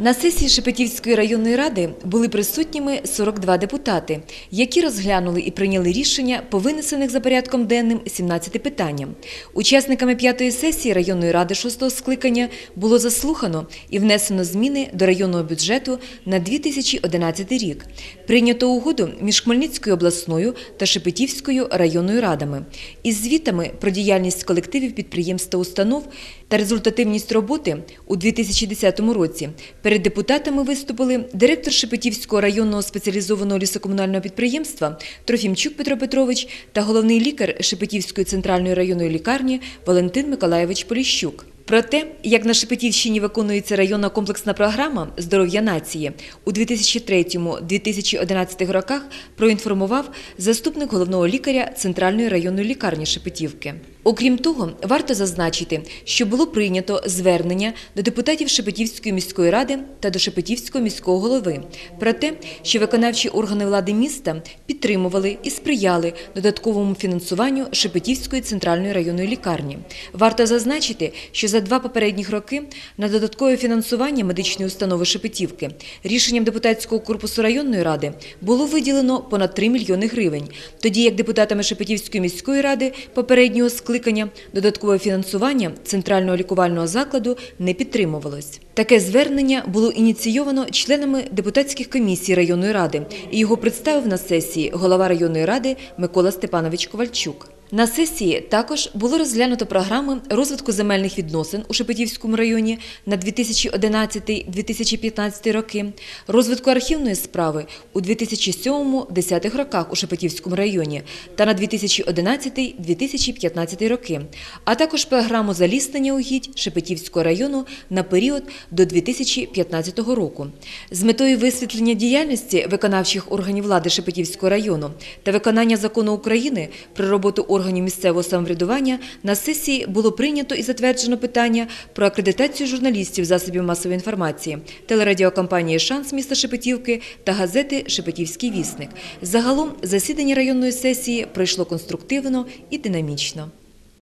На сесії Шепетівської районної ради були присутніми 42 депутати, які розглянули і прийняли рішення по винесених за порядком денним 17 питанням. Учасниками п'ятої сесії районної ради шостого скликання було заслухано і внесено зміни до районного бюджету на 2011 рік. Прийнято угоду між Хмельницькою обласною та Шепетівською районною радами із звітами про діяльність колективів підприємств та установ та результативність роботи у 2010 році. Перед депутатами виступили директор Шепетівського районного спеціалізованого лісокомунального підприємства Трофімчук Петро Петрович та головний лікар Шепетівської центральної районної лікарні Валентин Миколаєвич Поліщук. Про те, як на Шепетівщині виконується районна комплексна програма Здоров'я нації у 2003-2011 роках, проінформував заступник головного лікаря Центральної районної лікарні Шепетівки. Окрім того, варто зазначити, що було прийнято звернення до депутатів Шепетівської міської ради та до Шепетівського міського голови про те, що виконавчі органи влади міста підтримували і сприяли додатковому фінансуванню Шепетівської центральної районної лікарні. Варто зазначити, що за два попередніх роки на додаткове фінансування медичної установи Шепетівки рішенням депутатського корпусу районної ради було виділено понад 3 мільйони гривень, тоді як депутатами Шепетівської міської ради попереднього скликання додаткове фінансування центрального лікувального закладу не підтримувалось. Таке звернення було ініційовано членами депутатських комісій районної ради, і його представив на сесії голова районної ради Микола Степанович Ковальчук. На сесії також було розглянуто програми розвитку земельних відносин у Шепетівському районі на 2011-2015 роки, розвитку архівної справи у 2007-2010 роках у Шепетівському районі та на 2011-2015 роки, а також програму заліснення угідь Шепетівського району на період до 2015 року. З метою висвітлення діяльності виконавчих органів влади Шепетівського району та виконання закону України про роботу органів місцевого самоврядування на сесії було прийнято і затверджено питання про акредитацію журналістів засобів масової інформації, телерадіокомпанії Шанс міста Шепетівки та газети Шепетівський вісник. Загалом засідання районної сесії пройшло конструктивно і динамічно.